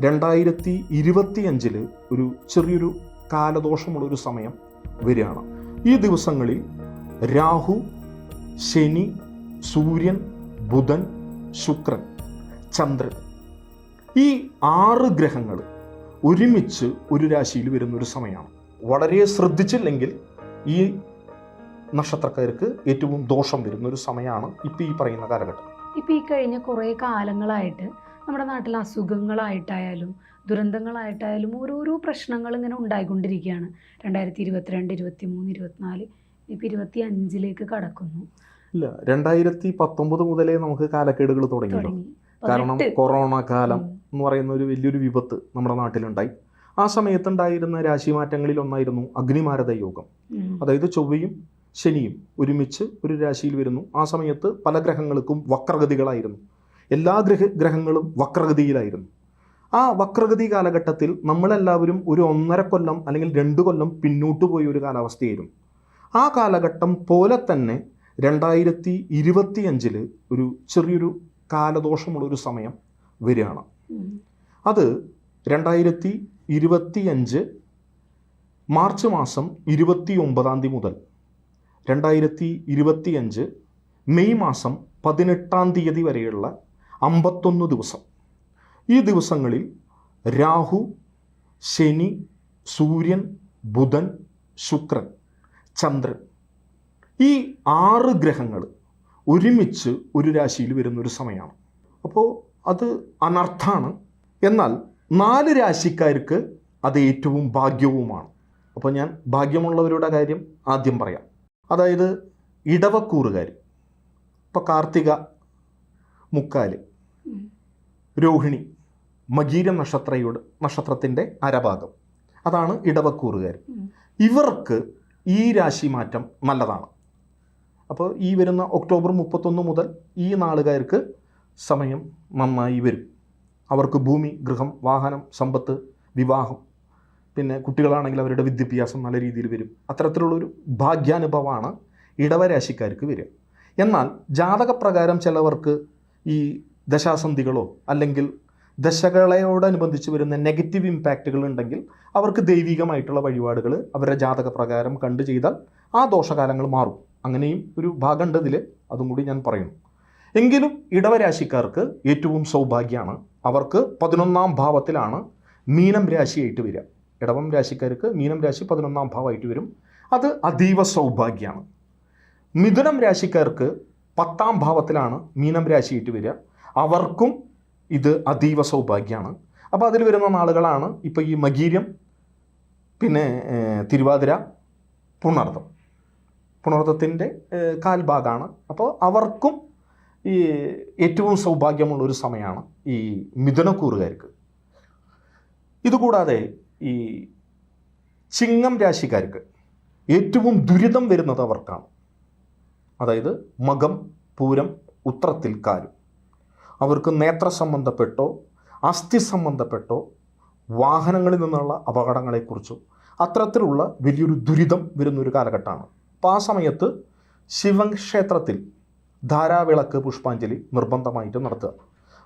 രണ്ടായിരത്തി ഇരുപത്തിയഞ്ചിൽ ഒരു ചെറിയൊരു കാലദോഷമുള്ളൊരു സമയം വരികയാണ്. ഈ ദിവസങ്ങളിൽ രാഹു ശനി സൂര്യൻ ബുധൻ ശുക്രൻ ചന്ദ്രൻ ഈ ആറ് ഗ്രഹങ്ങൾ ഒരുമിച്ച് ഒരു രാശിയിൽ വരുന്ന ഒരു സമയമാണ്. വളരെ ശ്രദ്ധിച്ചില്ലെങ്കിൽ ഈ നക്ഷത്രക്കാർക്ക് ഏറ്റവും ദോഷം വരുന്ന ഒരു സമയമാണ് ഇപ്പം ഈ പറയുന്ന കാലഘട്ടം. ഇപ്പം ഈ കഴിഞ്ഞ കുറേ കാലങ്ങളായിട്ട് നമ്മുടെ നാട്ടിൽ അസുഖങ്ങളായിട്ടായാലും ദുരന്തങ്ങളായിട്ടായാലും ഓരോരോ പ്രശ്നങ്ങൾ ഇങ്ങനെ ഉണ്ടായിക്കൊണ്ടിരിക്കുകയാണ്. രണ്ടായിരത്തി ഇരുപത്തിരണ്ട് ഇരുപത്തി മൂന്ന് ഇരുപത്തിനാല് ഇപ്പം ഇരുപത്തി അഞ്ചിലേക്ക് കടക്കുന്നു. ഇല്ല രണ്ടായിരത്തി പത്തൊമ്പത് മുതലേ നമുക്ക് കാലക്കേടുകൾ തുടങ്ങി. കാരണം. കൊറോണ കാലം എന്ന് പറയുന്ന ഒരു വലിയൊരു വിപത്ത് നമ്മുടെ നാട്ടിലുണ്ടായി. ആ സമയത്തുണ്ടായിരുന്ന രാശിമാറ്റങ്ങളിൽ ഒന്നായിരുന്നു അഗ്നിമാരത യോഗം. അതായത് ചൊവ്വയും ശനിയും ഒരുമിച്ച് ഒരു രാശിയിൽ വരുന്നു. ആ സമയത്ത് പല ഗ്രഹങ്ങൾക്കും വക്രഗതികളായിരുന്നു. എല്ലാ ഗ്രഹ ഗ്രഹങ്ങളും വക്രഗതിയിലായിരുന്നു. ആ വക്രഗതി കാലഘട്ടത്തിൽ നമ്മളെല്ലാവരും ഒരു ഒന്നര കൊല്ലം അല്ലെങ്കിൽ രണ്ട് കൊല്ലം പിന്നോട്ട് പോയ ഒരു കാലാവസ്ഥയായിരുന്നു. ആ കാലഘട്ടം പോലെ തന്നെ രണ്ടായിരത്തി ഇരുപത്തിയഞ്ചിൽ ഒരു ചെറിയൊരു കാലദോഷമുള്ളൊരു സമയം വരികയാണ്. അത് രണ്ടായിരത്തി ഇരുപത്തിയഞ്ച് മാർച്ച് മാസം ഇരുപത്തി ഒമ്പതാം തീയതി മുതൽ രണ്ടായിരത്തി ഇരുപത്തിയഞ്ച് മെയ് മാസം പതിനെട്ടാം തീയതി വരെയുള്ള അമ്പത്തൊന്ന് ദിവസം. ഈ ദിവസങ്ങളിൽ രാഹു ശനി സൂര്യൻ ബുധൻ ശുക്രൻ ചന്ദ്രൻ ഈ ആറ് ഗ്രഹങ്ങൾ ഒരുമിച്ച് ഒരു രാശിയിൽ വരുന്നൊരു സമയമാണ്. അപ്പോൾ അത് അനർത്ഥമാണ് എന്നാൽ നാല് രാശിക്കാർക്ക് അത് ഏറ്റവും ഭാഗ്യവുമാണ്. അപ്പോൾ ഞാൻ ഭാഗ്യമുള്ളവരുടെ കാര്യം ആദ്യം പറയാം. അതായത് ഇടവക്കൂറുകാർ. ഇപ്പോൾ കാർത്തിക മുക്കാൽ. രോഹിണി മകീരം നക്ഷത്രയുടെ നക്ഷത്രത്തിന്റെ അരഭാഗം. അതാണ് ഇടവക്കൂറുകാർ ഇവർക്ക് ഈ രാശി മാറ്റം നല്ലതാണ്. അപ്പോൾ ഈ വരുന്ന ഒക്ടോബർ മുപ്പത്തൊന്ന് മുതൽ ഈ നാളുകാർക്ക് സമയം നന്നായി വരും. അവർക്ക് ഭൂമി ഗൃഹം വാഹനം സമ്പത്ത് വിവാഹം പിന്നെ കുട്ടികളാണെങ്കിൽ അവരുടെ വിദ്യാഭ്യാസം നല്ല രീതിയിൽ വരും. അത്തരത്തിലുള്ളൊരു ഭാഗ്യാനുഭവമാണ് ഇടവരാശിക്കാർക്ക് വരിക. എന്നാൽ ജാതകപ്രകാരം ചിലവർക്ക് ഈ ദശാസന്ധികളോ അല്ലെങ്കിൽ ദശകളയോടനുബന്ധിച്ച് വരുന്ന നെഗറ്റീവ് ഇമ്പാക്റ്റുകൾ ഉണ്ടെങ്കിൽ അവർക്ക് ദൈവികമായിട്ടുള്ള വഴിപാടുകൾ അവരുടെ ജാതക പ്രകാരം കണ്ടു ചെയ്താൽ ആ ദോഷകാലങ്ങൾ മാറും. അങ്ങനെയും ഒരു ഭാഗമുണ്ട് ഇതിൽ അതും കൂടി ഞാൻ പറയുന്നു. എങ്കിലും ഇടവരാശിക്കാർക്ക് ഏറ്റവും സൗഭാഗ്യമാണ്. അവർക്ക് പതിനൊന്നാം ഭാവത്തിലാണ് മീനം രാശിയായിട്ട് വരിക. ഇടവം രാശിക്കാർക്ക് മീനം രാശി പതിനൊന്നാം ഭാവമായിട്ട് വരും. അത് അതീവ സൗഭാഗ്യമാണ്. മിഥുനം രാശിക്കാർക്ക് പത്താം ഭാവത്തിലാണ് മീനം രാശിയിട്ട് വരിക. അവർക്കും ഇത് അതീവ സൗഭാഗ്യമാണ്. അപ്പോൾ അതിൽ വരുന്ന നാളുകളാണ് ഇപ്പോൾ ഈ മകീര്യം പിന്നെ തിരുവാതിര പുണർത്തം. പുണർത്തത്തിന്റെ കാൽഭാഗമാണ് അപ്പോൾ അവർക്കും ഈ ഏറ്റവും സൗഭാഗ്യമുള്ള ഒരു സമയമാണ് ഈ മിഥുനക്കൂറുകാർക്ക് ഇതുകൂടാതെ ഈ ചിങ്ങം രാശിക്കാർക്ക് ഏറ്റവും ദുരിതം വരുന്നത് അവർക്കാണ്. അതായത് മകം പൂരം ഉത്രത്തിൽ കാരും അവർക്ക് നേത്ര സംബന്ധപ്പെട്ടോ അസ്ഥി സംബന്ധപ്പെട്ടോ വാഹനങ്ങളിൽ നിന്നുള്ള അപകടങ്ങളെക്കുറിച്ചോ അത്തരത്തിലുള്ള വലിയൊരു ദുരിതം വരുന്നൊരു കാലഘട്ടമാണ്. അപ്പോൾ ആ സമയത്ത് ശിവൻ ക്ഷേത്രത്തിൽ ധാരാവിളക്ക് പുഷ്പാഞ്ജലി നിർബന്ധമായിട്ടും നടത്തുക.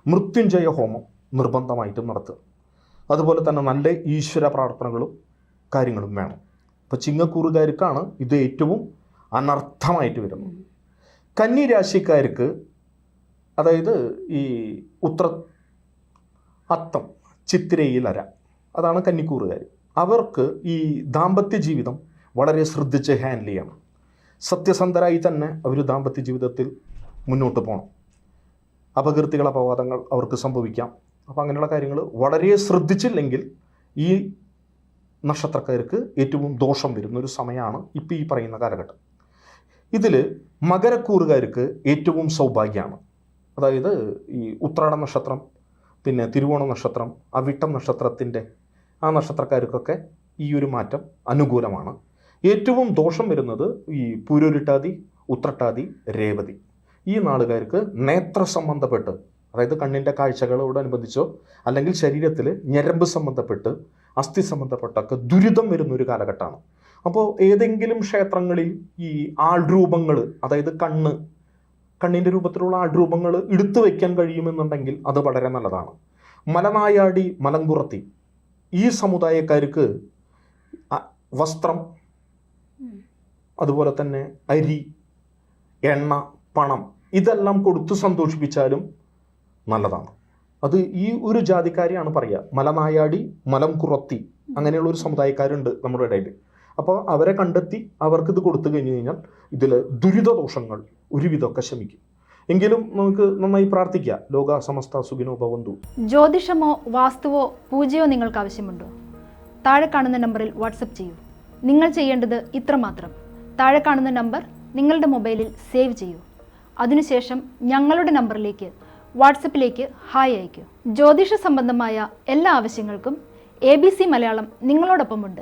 മൃത്യുഞ്ജയ ഹോമം നിർബന്ധമായിട്ടും നടത്തുക. അതുപോലെ തന്നെ നല്ല ഈശ്വര പ്രാർത്ഥനകളും കാര്യങ്ങളും വേണം. അപ്പോൾ ചിങ്ങക്കൂറുകാർക്കാണ് ഇത് ഏറ്റവും അനർത്ഥമായിട്ട് വരുന്നു. കന്നി രാശിക്കാർക്ക് അതായത് ഈ ഉത്ര അത്തം ചിത്തിരയിൽ അര അതാണ് കന്നിക്കൂറുകാർ അവർക്ക് ഈ ദാമ്പത്യ ജീവിതം വളരെ ശ്രദ്ധിച്ച് ഹാൻഡിൽ ചെയ്യണം. സത്യസന്ധരായി തന്നെ അവർ ദാമ്പത്യ ജീവിതത്തിൽ മുന്നോട്ട് പോകണം അപകീർത്തികൾ അപവാദങ്ങൾ അവർക്ക് സംഭവിക്കാം. അപ്പോൾ അങ്ങനെയുള്ള കാര്യങ്ങൾ വളരെ ശ്രദ്ധിച്ചില്ലെങ്കിൽ ഈ നക്ഷത്രക്കാർക്ക് ഏറ്റവും ദോഷം വരുന്ന ഒരു സമയമാണ് ഇപ്പോൾ ഈ പറയുന്ന കാലഘട്ടം. ഇതിൽ മകരക്കൂറുകാർക്ക് ഏറ്റവും സൗഭാഗ്യമാണ്. അതായത് ഈ ഉത്രാട നക്ഷത്രം പിന്നെ തിരുവോണ നക്ഷത്രം അവിട്ടം നക്ഷത്രത്തിന്റെ ആ നക്ഷത്രക്കാർക്കൊക്കെ ഈ ഒരു മാറ്റം അനുകൂലമാണ്. ഏറ്റവും ദോഷം വരുന്നത് ഈ പൂരൊരുട്ടാതി ഉത്രട്ടാതി രേവതി. ഈ നാളുകാർക്ക് നേത്ര സംബന്ധപ്പെട്ട് അതായത് കണ്ണിന്റെ കാഴ്ചകളോടനുബന്ധിച്ചോ അല്ലെങ്കിൽ ശരീരത്തിൽ ഞരമ്പ് സംബന്ധപ്പെട്ട് അസ്ഥി സംബന്ധപ്പെട്ടൊക്കെ ദുരിതം വരുന്ന ഒരു കാലഘട്ടമാണ്. അപ്പോൾ ഏതെങ്കിലും ക്ഷേത്രങ്ങളിൽ ഈ ആൾരൂപങ്ങൾ അതായത് കണ്ണ് കണ്ണിന്റെ രൂപത്തിലുള്ള ആൾരൂപങ്ങൾ എടുത്തു വയ്ക്കാൻ കഴിയുമെന്നുണ്ടെങ്കിൽ അത് വളരെ നല്ലതാണ്. മലനായാടി മലങ്കുറത്തി ഈ സമുദായക്കാർക്ക് വസ്ത്രം അതുപോലെ തന്നെ അരി എണ്ണ പണം ഇതെല്ലാം കൊടുത്തു സന്തോഷിപ്പിച്ചാലും നല്ലതാണ്. അത് ഈ ഒരു ജാതിക്കാരെയാണ് പറയുക. മലനായാടി മലം കുറത്തി അങ്ങനെയുള്ള ഒരു സമുദായക്കാരുണ്ട് നമ്മുടെ ഇടയിൽ. അപ്പോൾ അവരെ കണ്ടെത്തി അവർക്ക് ഇത് കൊടുത്തു കഴിഞ്ഞു കഴിഞ്ഞാൽ ഇതിൽ ദുരിതദോഷങ്ങൾ ഒരുവിധമൊക്കെ ശമിക്കും. എങ്കിലും നമുക്ക് നന്നായി പ്രാർത്ഥിക്കാം. ലോക സമസ്ത സുഖിനോ ഭവന്തു. ജ്യോതിഷമോ വാസ്തുവോ പൂജയോ നിങ്ങൾക്ക് ആവശ്യമുണ്ടോ? താഴെ കാണുന്ന നമ്പറിൽ വാട്സപ്പ് ചെയ്യൂ. നിങ്ങൾ ചെയ്യേണ്ടത് ഇത്ര മാത്രം. താഴെ കാണുന്ന നമ്പർ നിങ്ങളുടെ മൊബൈലിൽ സേവ് ചെയ്യൂ. അതിനുശേഷം ഞങ്ങളുടെ നമ്പറിലേക്ക് വാട്സപ്പിലേക്ക് ഹായ് അയയ്ക്കൂ. ജ്യോതിഷ സംബന്ധമായ എല്ലാ ആവശ്യങ്ങൾക്കും എ ബി സി മലയാളം നിങ്ങളോടൊപ്പമുണ്ട്.